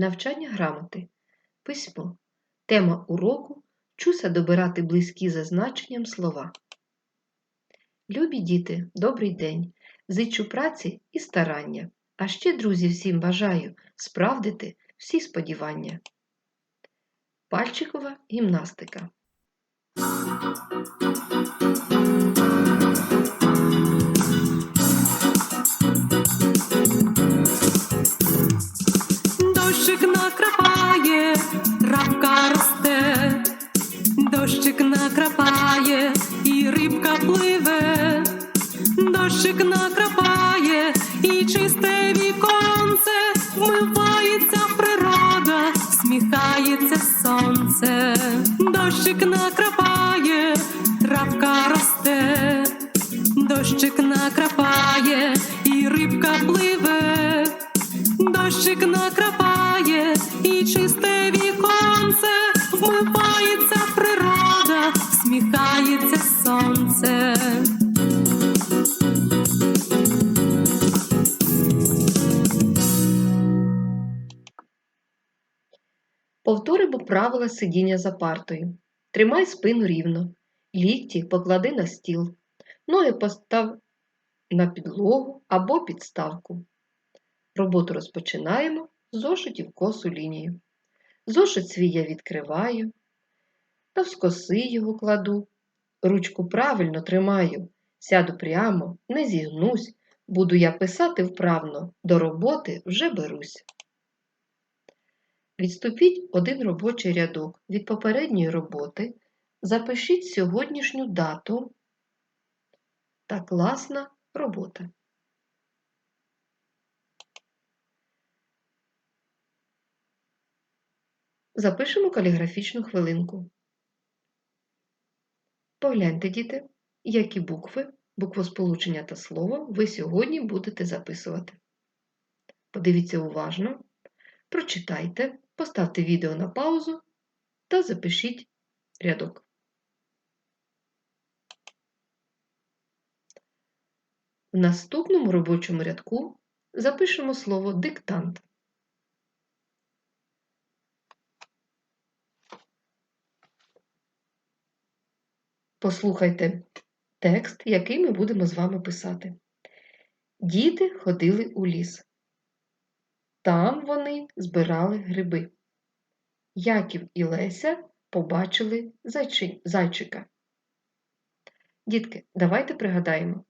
Навчання грамоти. Письмо. Тема уроку чуся добирати близькі за значенням слова. Любі діти, добрий день! Зичу праці і старання. А ще, друзі, всім бажаю справдити всі сподівання. Пальчикова гімнастика. Сонце. Повторимо правила сидіння за партою. Тримай спину рівно, лікті поклади на стіл, ноги постав на підлогу або підставку. Роботу розпочинаємо з зошитів косу лінію. Зошит свій я відкриваю, навскоси його кладу, ручку правильно тримаю, сяду прямо, не зігнусь, буду я писати вправно, до роботи вже берусь. Відступіть один робочий рядок від попередньої роботи, запишіть сьогоднішню дату та класна робота. Запишемо каліграфічну хвилинку. Погляньте, діти, які букви, буквосполучення та слово ви сьогодні будете записувати. Подивіться уважно, прочитайте, поставте відео на паузу та запишіть рядок. В наступному робочому рядку запишемо слово диктант. Послухайте текст, який ми будемо з вами писати. Діти ходили у ліс. Там вони збирали гриби. Яків і Леся побачили зайчи... зайчика. Дітки, давайте пригадаємо,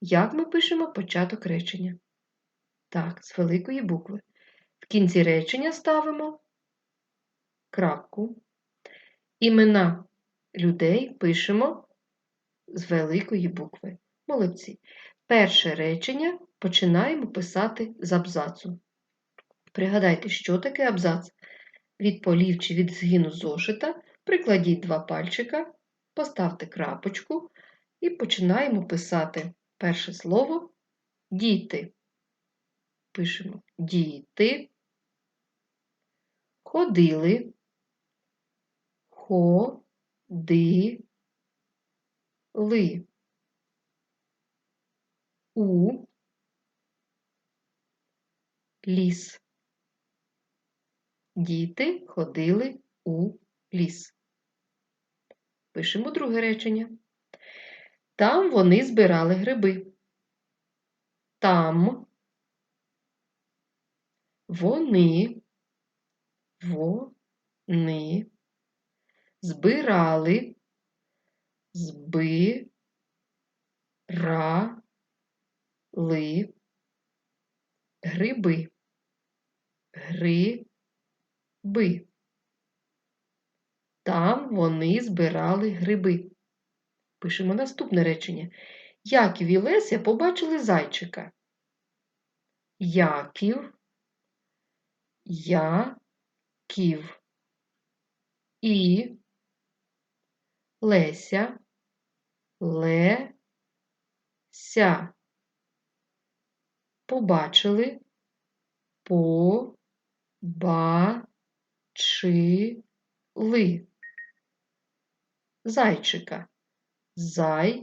як ми пишемо початок речення. Так, з великої букви. В кінці речення ставимо крапку. Імена людей пишемо з великої букви. Молодці. Перше речення починаємо писати з абзацу. Пригадайте, що таке абзац. Від полів чи від згину зошита прикладіть два пальчика, поставте крапочку і починаємо писати перше слово діти. Пишемо діти, ходили, хо ди ли у ліс. Діти ходили у ліс. Пишемо друге речення. Там вони збирали гриби. Там вони, вони збирали, збирали гриби, гриби. Там вони збирали гриби. Пишемо наступне речення. Яків і Леся побачили зайчика. Яків, Яків і Леся, Леся. Побачили, побачили. Зайчика. Зайчика.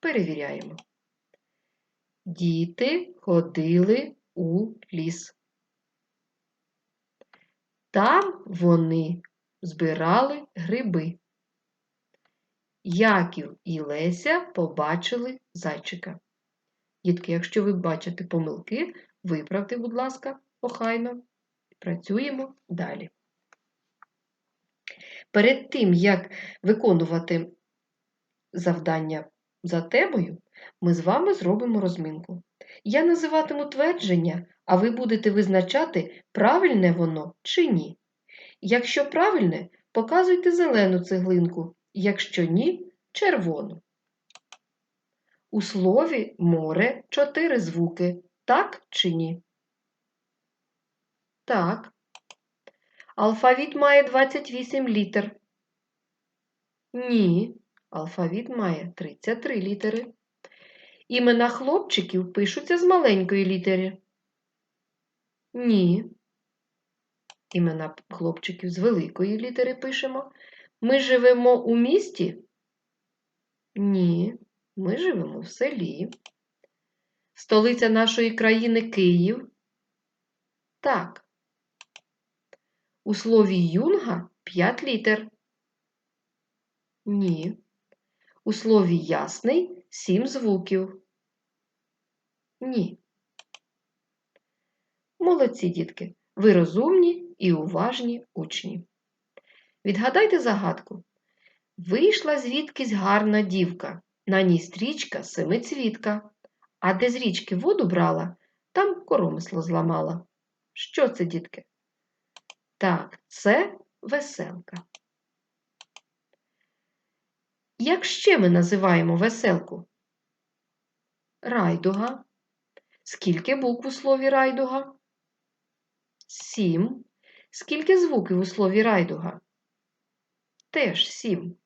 Перевіряємо. Діти ходили у ліс. Там вони збирали гриби. Яків і Леся побачили зайчика. Дітки, якщо ви бачите помилки, виправте, будь ласка, охайно. Працюємо далі. Перед тим, як виконувати завдання за темою, ми з вами зробимо розминку. Я називатиму твердження, а ви будете визначати, правильне воно чи ні. Якщо правильне, показуйте зелену цеглинку, якщо ні червону. У слові море чотири звуки. Так чи ні? Так. Алфавіт має 28 літер. Ні. Алфавіт має 33 літери. Імена хлопчиків пишуться з маленької літери. Ні. Імена хлопчиків з великої літери пишемо. Ми живемо у місті? Ні, ми живемо в селі. Столиця нашої країни Київ? Так. У слові юнга 5 літер. Ні. У слові ясний 7 звуків. Ні. Молодці, дітки. Ви розумні і уважні учні. Відгадайте загадку. Вийшла звідкись гарна дівка, на ній стрічка семицвітка, а де з річки воду брала, там коромисло зламала. Що це, дітки? Так, це веселка. Як ще ми називаємо веселку? Райдуга. Скільки букв у слові райдуга? Сім. Скільки звуків у слові райдуга? Теж сім.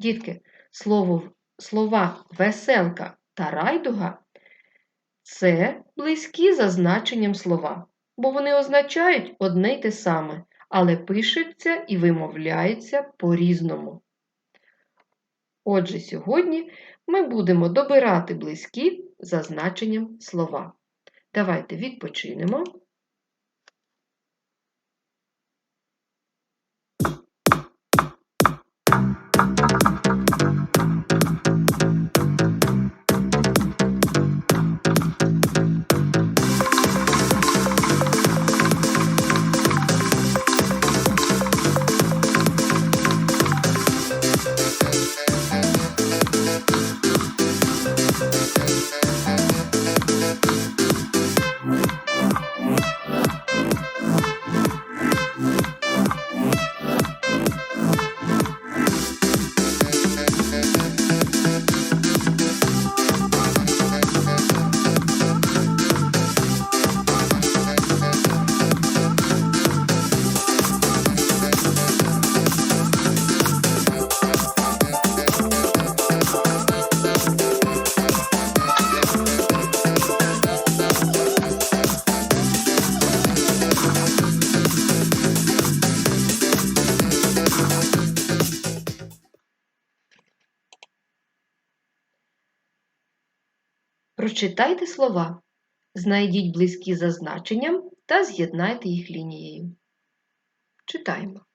Дітки, слово, слова веселка та райдуга це близькі за значенням слова, бо вони означають одне й те саме, але пишуться і вимовляються по-різному. Отже, сьогодні ми будемо добирати близькі за значенням слова. Давайте відпочинемо. Прочитайте слова, знайдіть близькі за значенням та з'єднайте їх лінією. Читаємо.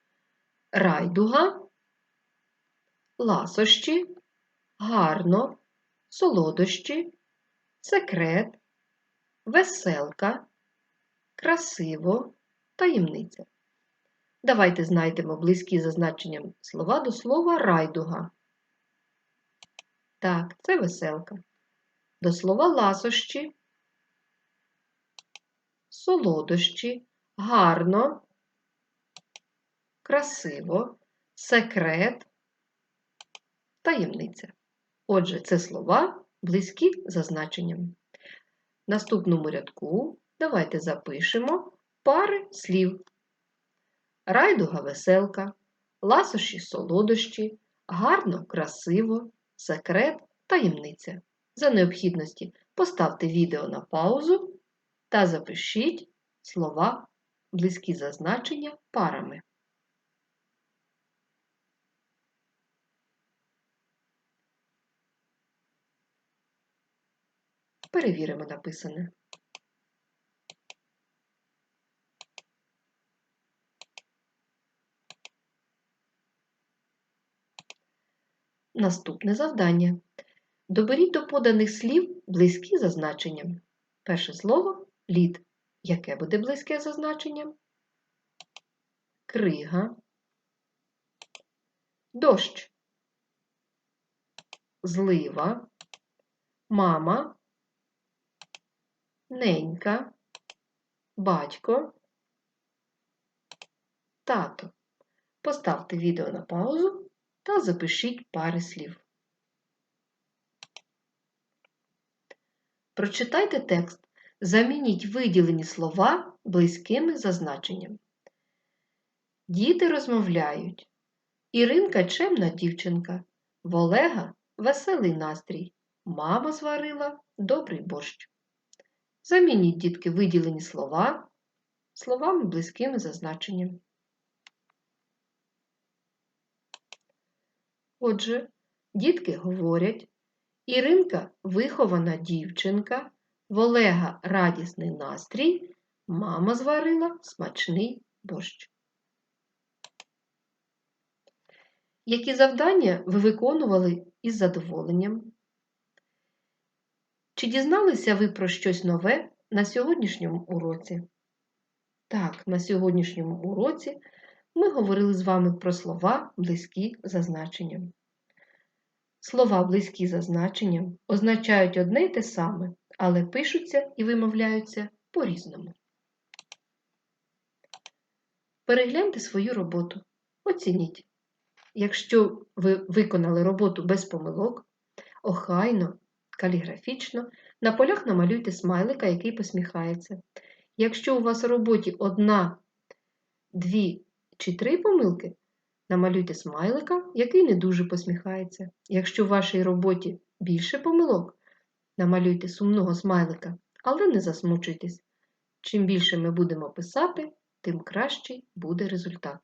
Райдуга, ласощі, гарно, солодощі, секрет, веселка, красиво, таємниця. Давайте знайдемо близькі за значенням слова до слова райдуга. Так, це веселка. До слова ласощі, солодощі, гарно, красиво, секрет, таємниця. Отже, це слова близькі за значенням. В наступному рядку давайте запишемо пари слів. Райдуга веселка, ласощі солодощі, гарно, красиво, секрет, таємниця. За необхідності поставте відео на паузу та запишіть слова близькі за значення парами. Перевіримо написане. Наступне завдання. Доберіть до поданих слів близькі за значенням. Перше слово лід. Яке буде близьке за значенням? Крига. Дощ. Злива. Мама. Ненька. Батько. Тато. Поставте відео на паузу та запишіть пари слів. Прочитайте текст. Замініть виділені слова близькими за значенням. Діти розмовляють. Іринка чемна дівчинка. В Олега веселий настрій. Мама зварила добрий борщ. Замініть, дітки, виділені слова словами близькими за значенням. Отже, дітки говорять, Іринка вихована дівчинка, в Олега радісний настрій, мама зварила смачний борщ. Які завдання ви виконували із задоволенням? Чи дізналися ви про щось нове на сьогоднішньому уроці? Так, на сьогоднішньому уроці ми говорили з вами про слова, близькі за значенням. Слова, близькі за значенням, означають одне й те саме, але пишуться і вимовляються по-різному. Перегляньте свою роботу. Оцініть. Якщо ви виконали роботу без помилок, охайно, каліграфічно, на полях намалюйте смайлика, який посміхається. Якщо у вас у роботі одна, дві чи три помилки, намалюйте смайлика, який не дуже посміхається. Якщо в вашій роботі більше помилок, намалюйте сумного смайлика, але не засмучуйтесь. Чим більше ми будемо писати, тим кращий буде результат.